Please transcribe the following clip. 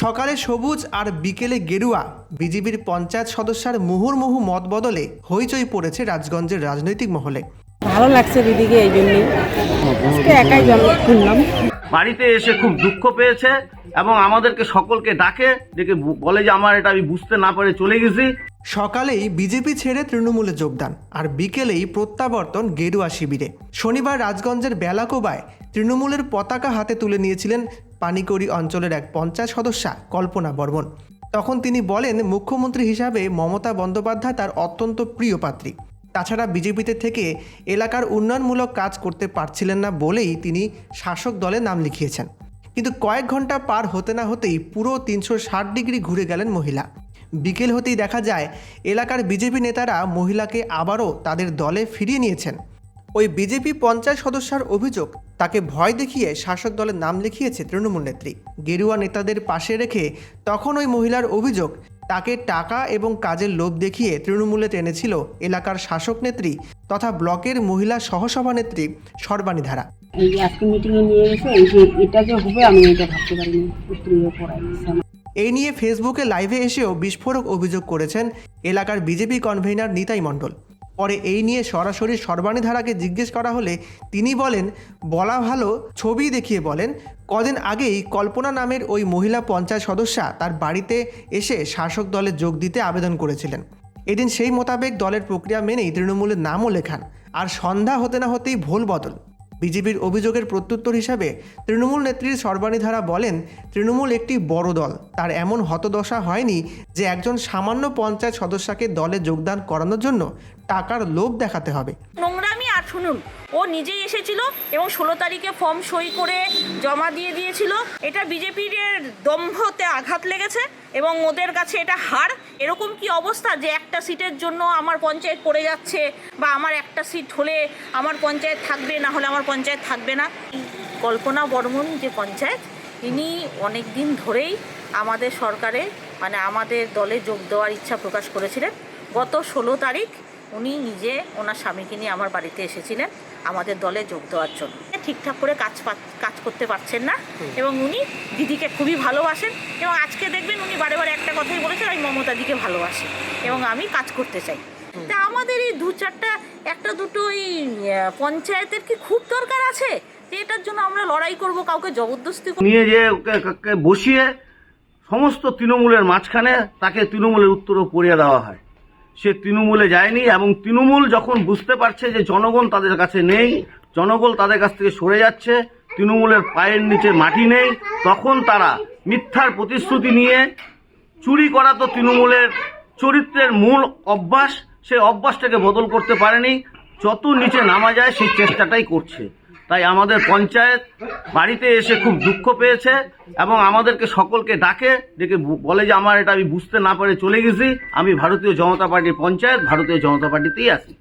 সকালে সবুজ আর বিকেলে গেরুয়া। বিজেপির পঞ্চায়েত সদস্যার মুহুর্মুহু মত বদলে হইচই পড়েছে রাজগঞ্জের রাজনৈতিক মহলে। ভালো লাগছে দিদিকে এই জন্যই আজকে একাই জন্ম শুনলাম বাড়িতে এসে খুব দুঃখ পেয়েছে এবং আমাদেরকে সকলকে ডাকে ডেকে বলে যে আমার এটা আমি বুঝতে না পারে চলে গেছি। সকালেই বিজেপি ছেড়ে তৃণমূলে যোগদান আর বিকেলেই প্রত্যাবর্তন গেরুয়া শিবিরে। শনিবার রাজগঞ্জের বেলাকোবায় তৃণমূলের পতাকা হাতে তুলে নিয়েছিলেন পানিকড়ি অঞ্চলের এক পঞ্চায়েত সদস্যা কল্পনা বর্মন। তখন তিনি বলেন, মুখ্যমন্ত্রী হিসাবে মমতা বন্দ্যোপাধ্যায় তার অত্যন্ত প্রিয় পাত্রী। তাছাড়া বিজেপিতে থেকে এলাকার উন্নয়নমূলক কাজ করতে পারছিলেন না বলেই তিনি শাসক দলে নাম লিখিয়েছেন। কিন্তু কয়েক ঘণ্টা পার হতে না হতেই পুরো তিনশো ষাট ডিগ্রি ঘুরে গেলেন মহিলা। বিকেল হতেই দেখা যায়, এলাকার বিজেপি নেতারা মহিলাকে আবারও তাদের দলে ফিরিয়ে নিয়েছেন। ওই বিজেপি পঞ্চায়েত সদস্যার অভিযোগ তাকে ভয় দেখিয়ে শাসক দলের নাম লিখিয়েছে তৃণমূল নেত্রী। গেরুয়া নেতাদের পাশে রেখে তখন ওই মহিলার অভিযোগ তাকে টাকা এবং কাজের লোভ দেখিয়ে তৃণমূলে টেনেছিল এলাকার শাসক নেত্রী তথা ব্লকের মহিলা সহসভানেত্রী সর্বাণী ধারা। এই আজকে মিটিংয়ে নিয়ে গেছে এই যে এটা যে হবে আমি এটা ভাবতে পারিনি স্ত্রীও পড়াই এই নিয়ে ফেসবুকে লাইভে এসেও বিস্ফোরক অভিযোগ করেছেন এলাকার বিজেপি কনভেনার নিতাই মণ্ডল। পরে এই নিয়ে সরাসরি সর্বাণী ধারাকে জিজ্ঞেস করা হলে তিনি বলেন, বলা ভালো ছবি দেখিয়ে বলেন, কদিন আগেই কল্পনা নামের ওই মহিলা পঞ্চায়েত সদস্যা তার বাড়িতে এসে শাসক দলে যোগ দিতে আবেদন করেছিলেন। এদিন সেই মোতাবেক দলের প্রক্রিয়া মেনেই তৃণমূলের নামও লেখান, আর সন্ধ্যা হতে না হতেই ভোল বদল। বিজেপির অভিযোগের প্রত্যুত্তর হিসাবে তৃণমূল নেত্রী সর্বাণী ধারা বলেন, তৃণমূল একটি বড় দল। তার এমন হতদশা হয়নি যে একজন সামান্য পঞ্চায়েত সদস্যকে দলে যোগদান করানোর জন্য টাকার লোভ দেখাতে হবে। শুনুন, ও নিজেই এসেছিল এবং ষোলো তারিখে ফর্ম সই করে জমা দিয়ে দিয়েছিল। এটা বিজেপির দম্ভতে আঘাত লেগেছে এবং ওদের কাছে এটা হার। এরকম কি অবস্থা যে একটা সিটের জন্য আমার পঞ্চায়েত পড়ে যাচ্ছে বা আমার একটা সিট হলে আমার পঞ্চায়েত থাকবে, না হলে আমার পঞ্চায়েত থাকবে না? কল্পনা বর্মন যে পঞ্চায়েত, ইনি অনেক দিন ধরেই আমাদের সরকারে মানে আমাদের দলে যোগ দেওয়ার ইচ্ছা প্রকাশ করেছিলেন। গত ষোলো তারিখ উনি নিজে ওনার স্বামীকে নিয়ে আমার বাড়িতে এসেছিলেন আমাদের দলে যোগ দেওয়ার জন্য। ঠিকঠাক করে কাজ কাজ করতে পারছেন না এবং উনি দিদিকে খুবই ভালোবাসেন এবং আজকে দেখবেন উনি বারে বারে একটা কথাই বলেছেন আমি মমতা দিকে ভালোবাসি এবং আমি কাজ করতে চাই। তা আমাদের এই দু চারটা একটা দুটো এই পঞ্চায়েতের কি খুব দরকার আছে যে এটার জন্য আমরা লড়াই করব কাউকে জবরদস্তি নিয়ে যে বসিয়ে সমস্ত তৃণমূলের মাঝখানে তাকে তৃণমূলের উত্তরও পড়িয়ে দেওয়া হয়। সে তৃণমূলে যায়নি এবং তৃণমূল যখন বুঝতে পারছে যে জনগণ তাদের কাছে নেই, জনগণ তাদের কাছ থেকে সরে যাচ্ছে, তৃণমূলের পায়ের নিচে মাটি নেই, তখন তারা মিথ্যার প্রতিশ্রুতি নিয়ে চুরি করা তো তৃণমূলের চরিত্রের মূল অভ্যাস সেই অভ্যাসটাকে বদল করতে পারেনি। যত নিচে নামা যায়, সেই চেষ্টাটাই করছে। তাই আমাদের পঞ্চায়েত বাড়িতে এসে খুব দুঃখ পেয়েছে এবং আমাদেরকে সকলকে ডাকে, ডেকে বলে যে আমার এটা আমি বুঝতে না পারে চলে গেছি। আমি ভারতীয় জনতা পার্টির পঞ্চায়েত, ভারতীয় জনতা পার্টিতেই আছি।